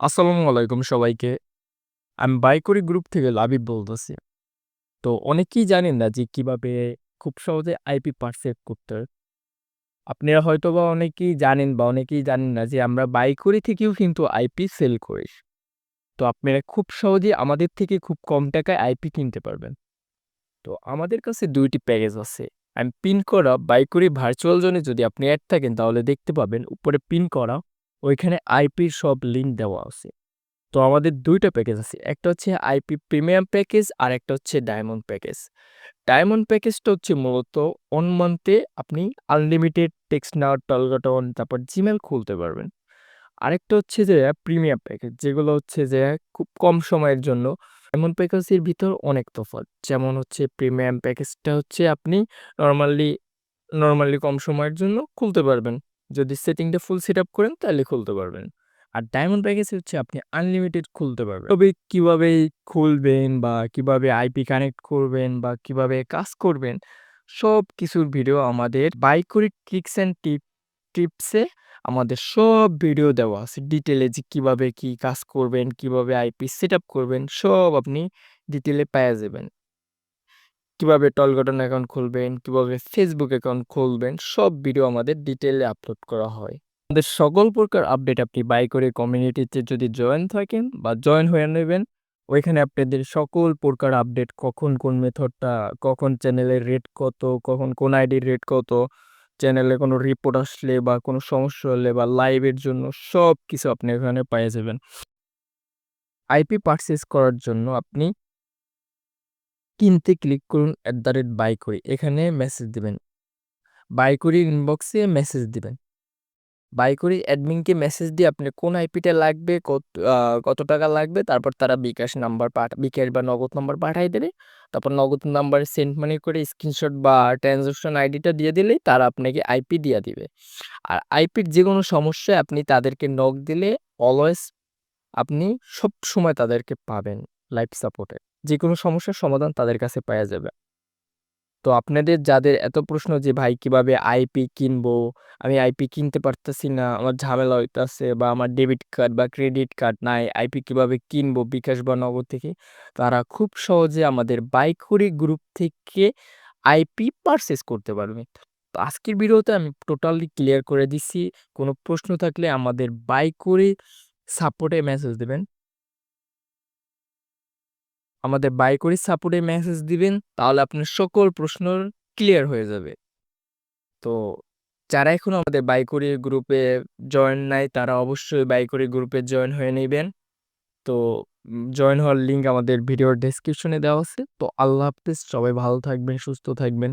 আসসালামু আলাইকুম সবাইকে। আমি বাইকরি গ্রুপ থেকে লাবিব বলতেছি। তো অনেকেই জানেন না যে কীভাবে খুব সহজে আইপি পারসেভ করতে। আপনারা হয়তোবা অনেকেই জানেন বা অনেকেই জানেন না যে আমরা বাইকরি থেকেও কিন্তু আইপি সেল করি। তো আপনারা খুব সহজেই আমাদের থেকে খুব কম টাকায় আইপি কিনতে পারবেন। তো আমাদের কাছে দুইটি প্যাকেজ আছে। আমি পিন করা বাইকরি ভার্চুয়াল জোনে যদি আপনি অ্যাড থাকেন তাহলে দেখতে পাবেন উপরে পিন করা ওইখানে আইপির সব লিঙ্ক দেওয়া আছে। তো আমাদের দুইটা প্যাকেজ আছে। একটা হচ্ছে আইপি প্রিমিয়াম প্যাকেজ আর একটা হচ্ছে ডায়মন্ড প্যাকেজ। ডায়মন্ড প্যাকেজটা হচ্ছে মূলত 1 মান্থে আপনি আনলিমিটেড টেক্সটনাউট, টলগাটন তারপর জিমেল খুলতে পারবেন। আরেকটা হচ্ছে যে প্রিমিয়াম প্যাকেজ যেগুলো হচ্ছে যে খুব কম সময়ের জন্য। ডায়মন্ড প্যাকেজের ভিতর অনেক তফাৎ। যেমন হচ্ছে প্রিমিয়াম প্যাকেজটা হচ্ছে আপনি নর্মালি নর্মালি কম সময়ের জন্য খুলতে পারবেন। যদি সেটিংটা ফুল সেট আপ করেন তাহলে খুলতে পারবেন। আর ডায়মন্ড প্যাকেজ হচ্ছে আপনি আনলিমিটেড খুলতে পারবেন। তবে কীভাবে খুলবেন বা কীভাবে আইপি কানেক্ট করবেন বা কীভাবে কাজ করবেন সব কিছুর ভিডিও আমাদের বাইকরি ট্রিক্স অ্যান্ড টিপ টিপসে আমাদের সব ভিডিও দেওয়া আছে। ডিটেলে যে কীভাবে কি কাজ করবেন, কীভাবে আইপি সেটআপ করবেন সব আপনি ডিটেলে পাইয়া যাবেন। কীভাবে টলগাটন অ্যাকাউন্ট খুলবেন, কীভাবে ফেসবুক অ্যাকাউন্ট খুলবেন সব ভিডিও আমাদের ডিটেলে আপলোড করা হয়। আমাদের সকল প্রকার আপডেট আপনি বাই করে কমিউনিটিতে যদি জয়েন থাকেন বা জয়েন হয়ে নেবেন ওইখানে আপনাদের সকল প্রকার আপডেট কখন কোন মেথডটা, কখন চ্যানেলের রেট কত, কখন কোন আইডির রেট কত, চ্যানেলে কোনো রিপোর্ট আসলে বা কোনো সমস্যা হলে বা লাইভের জন্য সব কিছু আপনি এখানে পাইয়া যাবেন। আইপি পারচেজ করার জন্য আপনি কিনতে ক্লিক করুন @বাইকরি এখানে মেসেজ দিবেন। বাইকরির ইনবক্সে মেসেজ দিবেন। বাইকরি অ্যাডমিনকে মেসেজ দিয়ে আপনি কোন আইপিটা লাগবে, কত কত টাকা লাগবে তারপর তারা বিকাশ নাম্বার পাঠা বিকাশ বা নগদ নাম্বার পাঠায় দেবে। তারপর নগদ নাম্বারে সেন্ড মানি করে স্ক্রিনশট বা ট্রান্সেকশন আইডিটা দিয়ে দিলেই তারা আপনাকে আইপি দিয়ে দিবে। আর আইপির যে কোনো সমস্যায় আপনি তাদেরকে নক দিলে অলওয়েজ আপনি সবসময় তাদেরকে পাবেন লাইভ সাপোর্টে। যেকোনো সমস্যার সমাধান তাদের কাছে পাওয়া যাবে। তো আপনাদের যাদের এত প্রশ্ন যে ভাই কীভাবে আইপি কিনবো? আমি আইপি কিনতে পারতেছি না, আমার ঝামেলা হইতাছে বা আমার ডেবিট কার্ড বা ক্রেডিট কার্ড নাই, আইপি কীভাবে কিনবো বিকাশ বা নগদ থেকে? তারা খুব সহজে আমাদের বাইকরি গ্রুপ থেকে আইপি পারচেস করতে পারবে। তো আজকের ভিডিওতে আমি টোটালি ক্লিয়ার করে দিচ্ছি। কোনো প্রশ্ন থাকলে আমাদের বাইকরি সাপোর্টে মেসেজ দিবেন। আমাদের বাইকরি সাপোর্টে মেসেজ দিবেন তাহলে আপনার সকল প্রশ্ন ক্লিয়ার হয়ে যাবে। তো যারা এখনও আমাদের বাইকরি গ্রুপে জয়েন নাই তারা অবশ্যই বাইকরি গ্রুপে জয়েন হয়ে নেবেন তো জয়েন হওয়ার লিঙ্ক আমাদের ভিডিওর ডেসক্রিপশনে দেওয়া আছে। তো আল্লাহ হাফেজ। সবাই ভালো থাকবেন, সুস্থ থাকবেন।